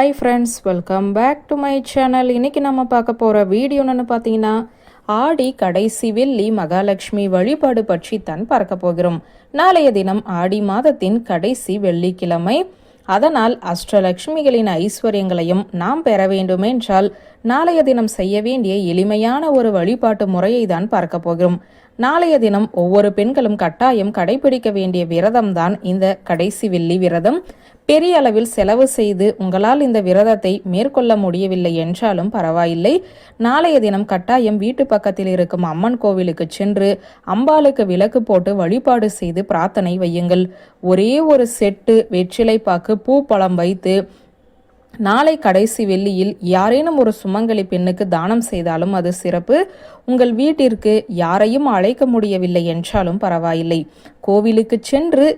Hi friends welcome back to my channel இன்னைக்கு நம்ம பார்க்க போகிற வீடியோ என்னென்னு பார்த்தீங்கன்னா ஆடி கடைசி வெள்ளி மகாலட்சுமி வழிபாடு பற்றி தான் பார்க்க போகிறோம். நாளைய தினம் ஆடி மாதத்தின் கடைசி வெள்ளிக்கிழமை. அதனால் அஷ்டலட்சுமிகளின் ஐஸ்வர்யங்களையும் நாம் பெற வேண்டுமென்றால் நாளைய தினம் செய்ய வேண்டிய எளிமையான ஒரு வழிபாட்டு முறையை தான் பார்க்க போகிறோம். நாளைய தினம் ஒவ்வொரு பெண்களும் கட்டாயம் கடைபிடிக்க வேண்டிய விரதம் தான் இந்த கடைசி வெள்ளி விரதம். பெரிய அளவில் செலவு செய்து உங்களால் இந்த விரதத்தை மேற்கொள்ள முடியவில்லை என்றாலும் பரவாயில்லை. நாளைய தினம் கட்டாயம் வீட்டு பக்கத்தில் இருக்கும் அம்மன் கோவிலுக்கு சென்று அம்பாளுக்கு விளக்கு போட்டு வழிபாடு செய்து பிரார்த்தனை வையுங்கள். ஒரே ஒரு செட்டு வெற்றிலை பாக்கு பூ பழம் வைத்து நாளை கடைசி வெள்ளியில் யாரேனும் ஒரு சுமங்கலி பெண்ணுக்கு தானம் செய்தாலும் அது சிறப்பு. உங்கள் வீட்டிற்கு யாரையும் அழைக்க முடியவில்லை என்றாலும் பரவாயில்லை. கோவிலுக்கு சென்று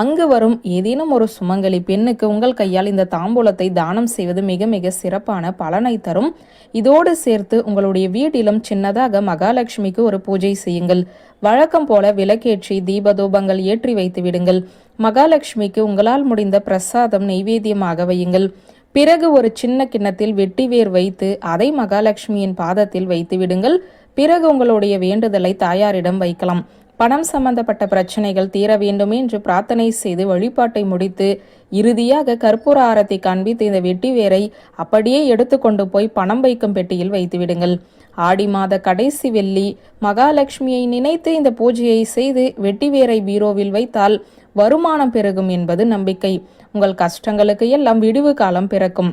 அங்கு வரும் ஏதேனும் ஒரு சுமங்கலி பெண்ணுக்கு உங்கள் கையால் இந்த தாம்பூலத்தை தானம் செய்வது மிக மிக சிறப்பான பலனை தரும். இதோடு சேர்த்து உங்களுடைய வீட்டிலும் சின்னதாக மகாலட்சுமிக்கு ஒரு பூஜை செய்யுங்கள். வழக்கம் போல விளக்கேற்றி தீபதூபங்கள் ஏற்றி வைத்து விடுங்கள். மகாலட்சுமிக்கு உங்களால் முடிந்த பிரசாதம் நெய்வேத்தியமாக வையுங்கள். பிறகு ஒரு சின்ன கிண்ணத்தில் வெட்டி வேர் வைத்து அதை மகாலட்சுமியின் பாதத்தில் வைத்து விடுங்கள். பிறகு உங்களுடைய வேண்டுதலை தாயாரிடம் வைக்கலாம். பணம் சம்பந்தப்பட்ட பிரச்சனைகள் தீர வேண்டும் என்று பிரார்த்தனை செய்து வழிபாட்டை முடித்து இறுதியாக கற்பூர ஆரத்தை காண்பித்து இந்த வெட்டி வேரை அப்படியே எடுத்துக்கொண்டு போய் பணம் வைக்கும் பெட்டியில் வைத்துவிடுங்கள் ஆடி மாத கடைசி வெள்ளி மகாலட்சுமியை நினைத்து இந்த பூஜையை செய்து வெட்டி வேரை பீரோவில் வைத்தால் வருமானம் பெருகும் என்பது நம்பிக்கை. உங்கள் கஷ்டங்களுக்கு எல்லாம் விடுவு காலம் பிறக்கும்.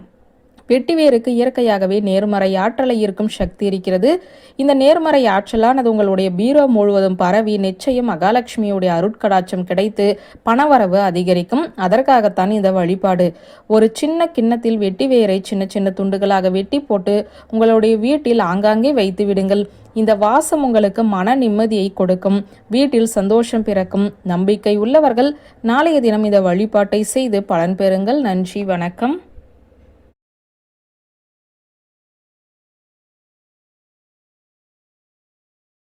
வெட்டிவேருக்கு இயற்கையாகவே நேர்மறை ஆற்றலை இருக்கும் சக்தி இருக்கிறது. இந்த நேர்மறை ஆற்றலானது உங்களுடைய பீரோ முழுவதும் பரவி நிச்சயம் மகாலட்சுமியுடைய அருட்கடாட்சம் கிடைத்து பணவரவு அதிகரிக்கும். அதற்காகத்தான் இந்த வழிபாடு. ஒரு சின்ன கிண்ணத்தில் வெட்டிவேரை சின்ன சின்ன துண்டுகளாக வெட்டி போட்டு உங்களுடைய வீட்டில் ஆங்காங்கே வைத்து விடுங்கள். இந்த வாசம் உங்களுக்கு மன நிம்மதியை கொடுக்கும். வீட்டில் சந்தோஷம் பிறக்கும். நம்பிக்கை உள்ளவர்கள் நாளைய தினம் இந்த வழிபாட்டை செய்து பலன் பெறுங்கள். நன்றி வணக்கம்.